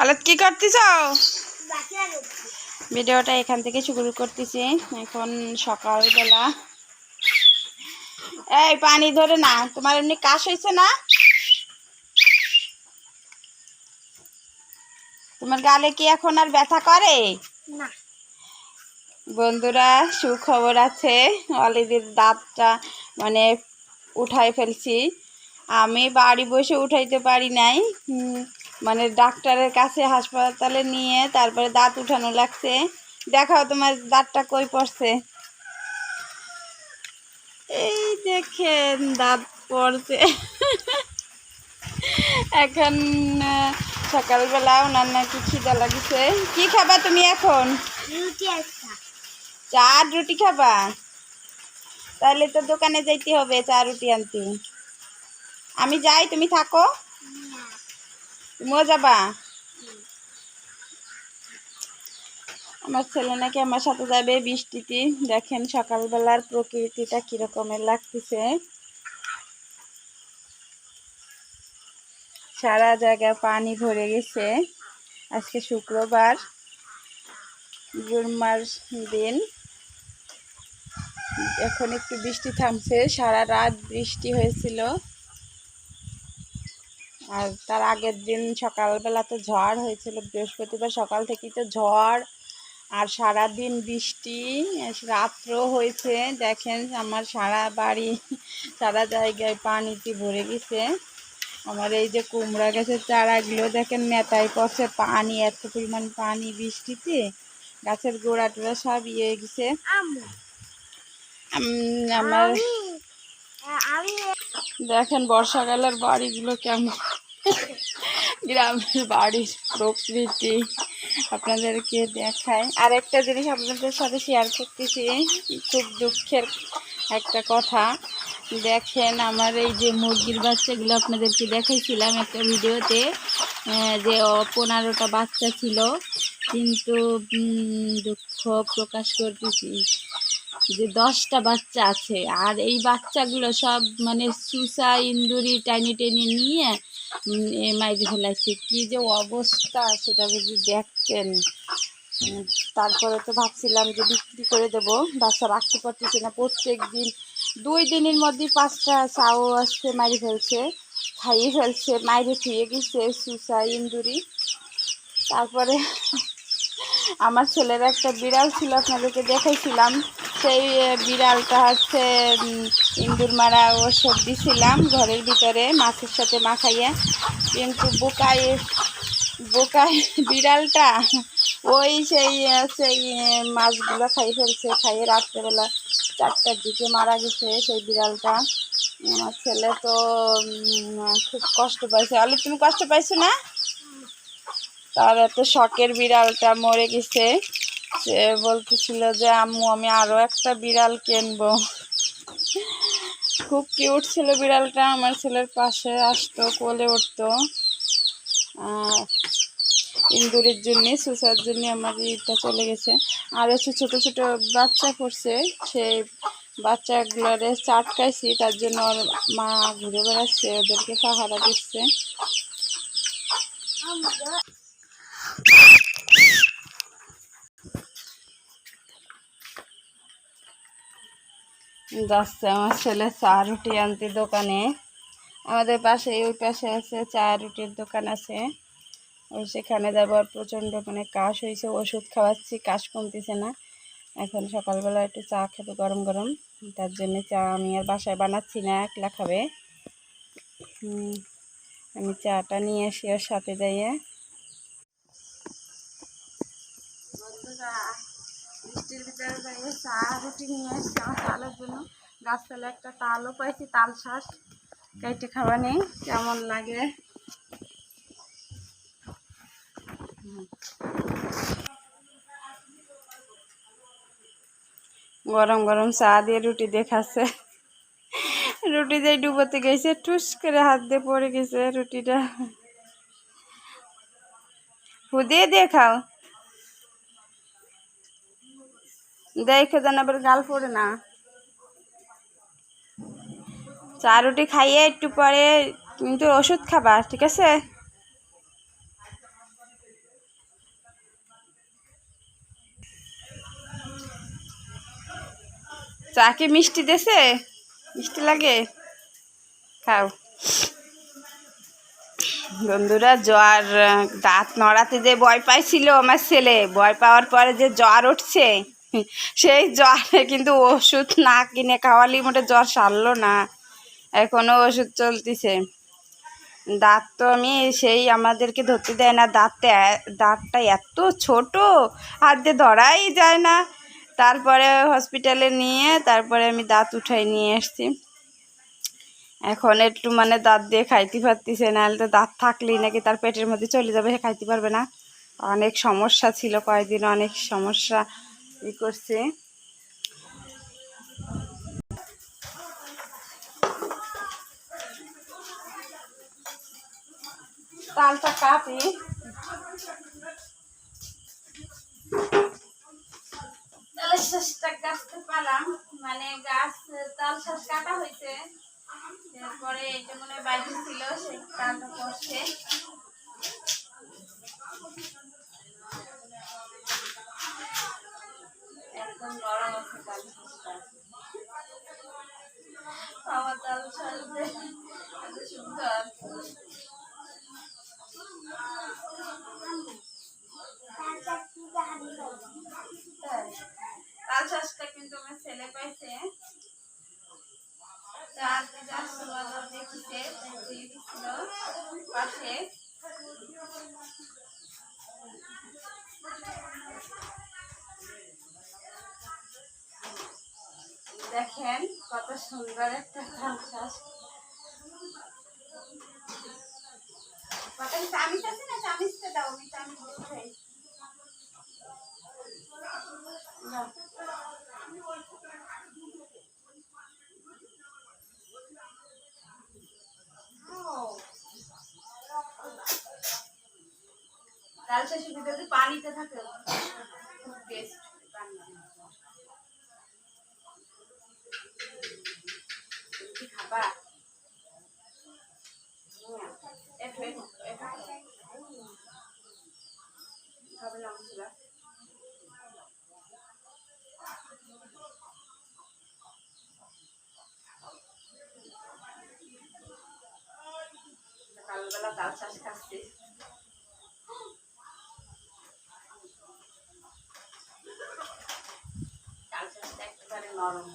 হালত কি করতেছ ভিডিওটা এখান থেকে শুরু করতেছি। এখন সকালবেলা। এই পানি ধরে না। তোমার এমনি কাশ হয়েছে না? তোমার গালে কি এখন আর ব্যথা করে? না। বন্ধুরা সুখবর আছে। অলিদির দাঁতটা মানে উঠাই ফেলছি। আমি বাড়ি বসে উঠাইতে পারি নাই। হুম, মানে ডাক্তারের কাছে হাসপাতালে নিয়ে তারপরে দাঁত উঠানো লাগছে। দেখাও তোমার দাঁতটা কই পড়ছে। এই দেখেন দাঁত পড়ছে। এখন সকালবেলা ওনার নাকি খিদা লাগিছে। কি খাবা তুমি এখন? চা রুটি খাবা? তাহলে তো দোকানে যাইতে হবে চা রুটি আনতে। আমি যাই তুমি থাকো। তুমিও যাবা? আমার ছেলে নাকি আমার সাথে যাবে বৃষ্টিতে। দেখেন সকালবেলার প্রকৃতিটা কিরকমের লাগতেছে। সারা জায়গায় পানি ভরে গেছে। আজকে শুক্রবার জুম্মার দিন। এখন একটু বৃষ্টি থামছে, সারা রাত বৃষ্টি হয়েছিল। আর তার আগের দিন সকালবেলা তো ঝড় হয়েছিল বৃহস্পতিবার সকাল থেকেই তো ঝড়। আর সারা দিন বৃষ্টি রাত্র হয়েছে। দেখেন আমার সারা বাড়ি সারা জায়গায় পানিতে ভরে গেছে। আমার এই যে কুমড়া গাছের চারাগুলো দেখেন নেতায় পড়ছে পানি এত পরিমাণ পানি বৃষ্টিতে গাছের গোড়া টোড়া সব ইয়ে গেছে। আমার আমি আমি দেখেন বর্ষাকালের বাড়িগুলো কেমন। গ্রামের বাড়ির প্রকৃতি আপনাদেরকে দেখায়। আর একটা জিনিস আপনাদের সাথে শেয়ার করতেছি, খুব দুঃখের একটা কথা। দেখেন আমার এই যে মুরগির বাচ্চাগুলো আপনাদেরকে দেখাইছিলাম একটা ভিডিওতে যে পনেরোটা বাচ্চা ছিল। কিন্তু দুঃখ প্রকাশ করতেছি যে দশটা বাচ্চা আছে। আর এই বাচ্চাগুলো সব মানে সুসা, ইন্দুরি টাইনি টেনে নিয়ে মাইরে ফেলাইছে কি যে অবস্থা সেটা যদি দেখতেন। তারপরে তো ভাবছিলাম যে বিক্রি করে দেব। বাচ্চা রাখতে পারতেছি না প্রত্যেক দিন দুই দিনের মধ্যে পাঁচটা চাও আসছে, মারি ফেলছে, খাইয়ে ফেলছে, মাইরে থুয়ে গেছে সুসা ইন্দুরি। তারপরে আমার ছেলের একটা বিড়াল ছিল, আপনাদেরকে দেখাইছিলাম। সেই বিড়ালটা হচ্ছে ইন্দুর মারা ওষুধ দিছিলাম ঘরের ভিতরে মাছের সাথে মাখাইয়ে। কিন্তু বোকায় বোকায় বিড়ালটা ওই সেই সেই মাছগুলো খাই ফেলছে, খাইয়ে রাত্রেবেলা চারটার দিকে মারা গেছে সেই বিড়ালটা। আমার ছেলে তো খুব কষ্ট পাইছে। অলি তুমি কষ্ট পাইছো না? তার এত শখের বিড়ালটা মরে গেছে। সে বলতেছিল যে, আম্মু, আমি আরও একটা বিড়াল কিনবো। খুব কিউট ছিল বিড়ালটা, আমার ছেলের পাশে আসতো, কোলে উঠতো। ইন্দুরের জন্য, সুসার জন্য আমার ইটা চলে গেছে। আর হচ্ছে ছোট ছোট বাচ্চা পড়ছে সেই বাচ্চাগুলোরে চাটকাইছি, তার জন্য ওর মা ঘুরে বেড়াচ্ছে, ওদেরকে পাহারা দিচ্ছে। যাচ্ছে, আমার ছেলে চা রুটি আনতে দোকানে। আমাদের পাশে ওই পাশে আছে, চা রুটির দোকান আছে। ওই সেখানে যাব, আর প্রচণ্ড মানে কাশ হয়েছে, ওষুধ খাওয়াচ্ছি, কাশ কমতেছে না। এখন সকালবেলা একটু চা খাবে গরম গরম। তার জন্য চা আমি আর বাসায় বানাচ্ছি না, একলা খাবে। আমি চাটা নিয়ে আসি ওর সাথে যাইয়ে। বৃষ্টির ভিতরে দাঁড়িয়ে চা রুটি নিয়ে এসছি, আমার তালের জন্য। গাছতলা একটা তালও পাইছি, তাল শ্বাস কেটে খাওয়া নেই, কেমন লাগে? গরম গরম চা দিয়ে রুটি দেখাচ্ছে। রুটি দিয়ে ডুবোতে গেছে টুস করে হাত দিয়ে পড়ে গেছে রুটিটা। হুদিয়ে দিয়ে খাও দেখে যেন আবার গাল পড়ে না। চা, রুটি খাইয়ে একটু পরে কিন্তু ওষুধ খাবা, ঠিক আছে? চা কি মিষ্টি দেছে? মিষ্টি লাগে? খাও। বন্ধুরা, জ্বর, দাঁত নড়াতে যে ভয় পাইছিল আমার ছেলে, ভয় পাওয়ার পরে যে জ্বর উঠছে সেই জ্বরে কিন্তু ওষুধ না কিনে খাওয়ালি মোটে জ্বর সারলো না। এখনও ওষুধ চলতেছে। দাঁত তো আমি সেই আমাদেরকে ধরতে দেয় না, দাঁতটা এ- দাঁতটা এত ছোট, হাত দিয়ে ধরাই যায় না। তারপরে হসপিটালে নিয়ে, তারপরে আমি দাঁত উঠাই নিয়ে এসছি। এখন একটু মানে দাঁত দিয়ে খাইতে পারতিছে, নাহলে তো দাঁত থাকলেই নাকি তার পেটের মধ্যে চলে যাবে, সে খাইতে পারবে না। অনেক সমস্যা ছিল কয়েকদিন, অনেক সমস্যা। ই করছে। তালটা কাটি শেষটা গাছতে পালাম মানে গাছ, তাল শেষ কাটা হয়েছে। তারপরে এটা মনে হয় বাইরে ছিল, সেই তালটা করছে একদম নরম আছে তাল শেষটা আমার তাল শেষ যে এত সুন্দর তাই। তাল চাষটা কিন্তু আমার ছেলে পাইছে দেখেন কত সুন্দর একটা চামিচ আছে না? চামিচটা দাও আমি চামিচ ডাল চাষের ভিতরে পানিতে থাকে। টেস্ট কি খাবা হুম, একটু একটু একটু খাবে না মশলা সকালবেলা তাল চাষ খাচ্ছি তাল চাষটা একেবারে নরম।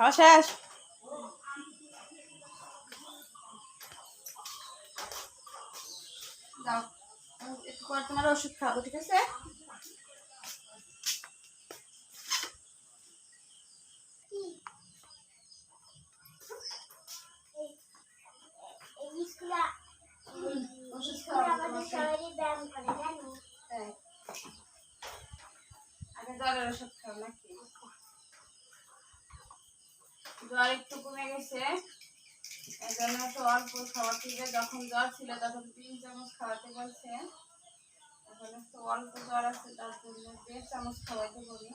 খাওয়া শেষ? দাও একটু পর তোমার ওষুধ খাব ঠিক আছে? তাই। আগে জ্বরের ওষুধ খাও নাকি? জ্বর একটু কমে গেছে। অল্প খাওয়াতে থেকে যখন জ্বর ছিল তখন তিন চামচ খাওয়াতে বলছে। এখন একটু অল্প জ্বর আছে, তার জন্য দেড় চামচ খাওয়াতে বলি।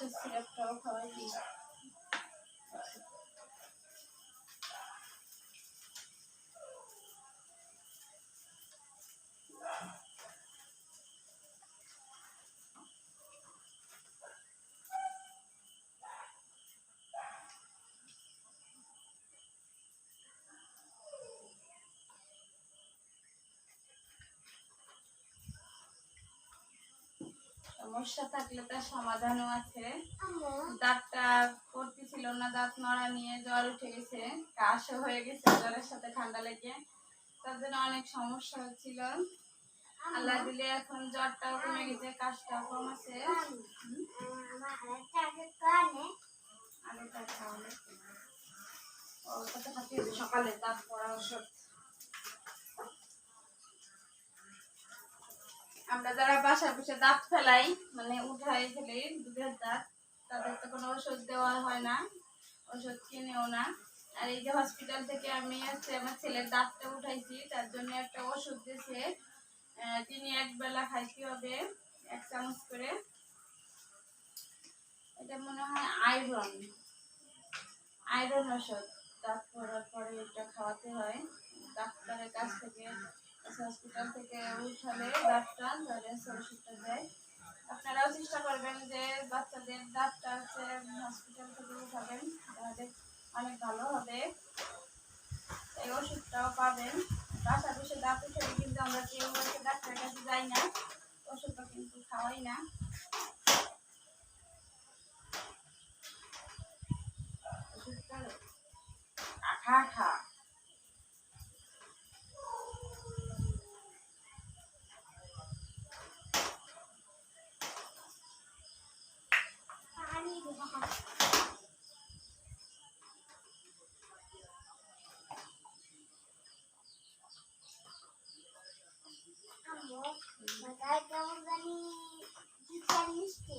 কাশের সিরাপটাও খাওয়াই সমস্যা থাকলে তার সমাধানও আছে। দাঁতটা করতেছিল না দাঁত নড়া নিয়ে জ্বর উঠে গেছে কাশও হয়ে গেছে জ্বরের সাথে ঠান্ডা লেগে। তার জন্য অনেক সমস্যা হচ্ছিল। আল্লাহ দিলে এখন জ্বরটাও কমে গেছে কাশটাও কম আছে। সকালে দাঁত পড়া ওষুধ। আমরা যারা বাসা বসে দাঁত ফেলাই মানে উঠাই ফেলি দুধের দাঁত, তাদের তো কোনো ওষুধ দেওয়া হয় না, ওষুধ কিনেও না। আর এই যে হসপিটাল থেকে আমি হচ্ছে আমার ছেলের দাঁতটা উঠাইছি, তার জন্য একটা ওষুধ দিয়েছে তিনি এক বেলা খাইতে হবে, এক চামচ করে। এটা মনে হয় আয়রন আয়রন ওষুধ, দাঁত পড়ার পরে এটা খাওয়াতে হয়। ডাক্তারের কাছ থেকে হসপিটাল থেকে উঠালে দেয়। আপনারাও চেষ্টা করবেন যে বাচ্চাদের হচ্ছে হসপিটাল থেকে উঠাবেন, তাহলে অনেক ভালো হবে। এই ওষুধটাও পাবেন। বসে দাঁত কিন্তু আমরা কেউ ডাক্তারের কাছে যাই না ওষুধটা কিন্তু খাওয়াই না। ওষুধটা আঠা আঠা পানি দেবো আম্মু মাথায় কেমন জানি চিকেন মিষ্টি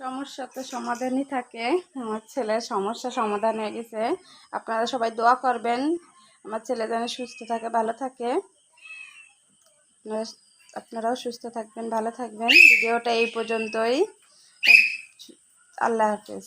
সমস্যা তো সমাধানই থাকে। আমার ছেলের সমস্যা সমাধান হয়ে গেছে। আপনারা সবাই দোয়া করবেন। আমার ছেলে যেন সুস্থ থাকে, ভালো থাকে। আপনারাও সুস্থ থাকবেন, ভালো থাকবেন। ভিডিওটা এই পর্যন্তই। আল্লাহ হাফেজ।